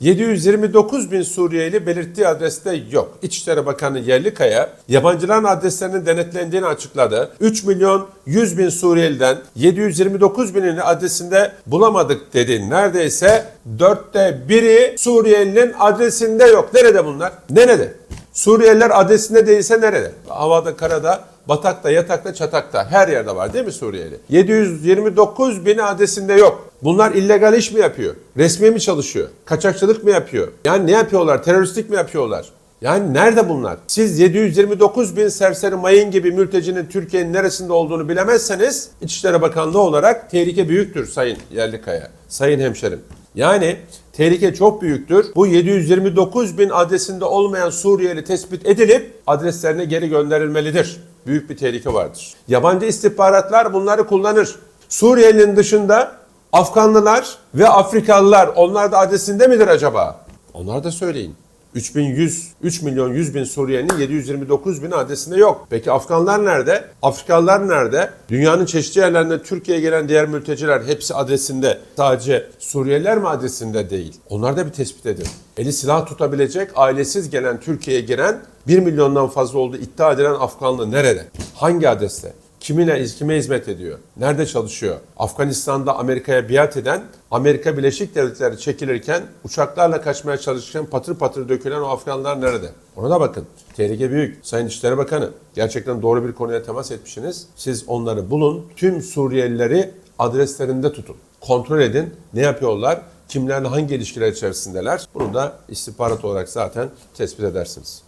729 bin Suriyeli belirttiği adreste yok. İçişleri Bakanı Yerlikaya yabancıların adreslerinin denetlendiğini açıkladı. 3 milyon 100 bin Suriyeliden 729 binini adresinde bulamadık dedi. Neredeyse dörtte biri Suriyelinin adresinde yok. Nerede bunlar? Nerede? Suriyeliler adresinde değilse nerede? Havada, karada, batakta, yatakta, çatakta her yerde var değil mi Suriyeli? 729 bini adresinde yok. Bunlar illegal iş mi yapıyor? Resmi mi çalışıyor? Kaçakçılık mı yapıyor? Yani ne yapıyorlar? Teröristlik mi yapıyorlar? Yani nerede bunlar? Siz 729 bin serseri mayın gibi mültecinin Türkiye'nin neresinde olduğunu bilemezseniz İçişleri Bakanlığı olarak tehlike büyüktür Sayın Yerlikaya, Sayın Hemşerim. Yani tehlike çok büyüktür. Bu 729 bin adresinde olmayan Suriyeli tespit edilip adreslerine geri gönderilmelidir. Büyük bir tehlike vardır. Yabancı istihbaratlar bunları kullanır. Suriyelinin dışında Afganlılar ve Afrikalılar onlar da adresinde midir acaba? Onlar da söyleyin. 3100, 3 milyon 100 bin Suriyelinin 729 bin adresinde yok. Peki Afganlar nerede? Afrikalılar nerede? Dünyanın çeşitli yerlerinden Türkiye'ye gelen diğer mülteciler hepsi adresinde. Sadece Suriyeliler mi adresinde değil? Onlar da bir tespit edin. Eli silah tutabilecek, ailesiz gelen Türkiye'ye giren 1 milyondan fazla olduğu iddia edilen Afganlı nerede? Hangi adreste? Kimine, kime hizmet ediyor? Nerede çalışıyor? Afganistan'da Amerika'ya biat eden, Amerika Birleşik Devletleri çekilirken uçaklarla kaçmaya çalışırken patır patır dökülen o Afganlar nerede? Ona da bakın. Tehlike büyük. Sayın İçişleri Bakanı gerçekten doğru bir konuya temas etmişsiniz. Siz onları bulun. Tüm Suriyelileri adreslerinde tutun. Kontrol edin. Ne yapıyorlar? Kimlerle hangi ilişkiler içerisindeler? Bunu da istihbarat olarak zaten tespit edersiniz.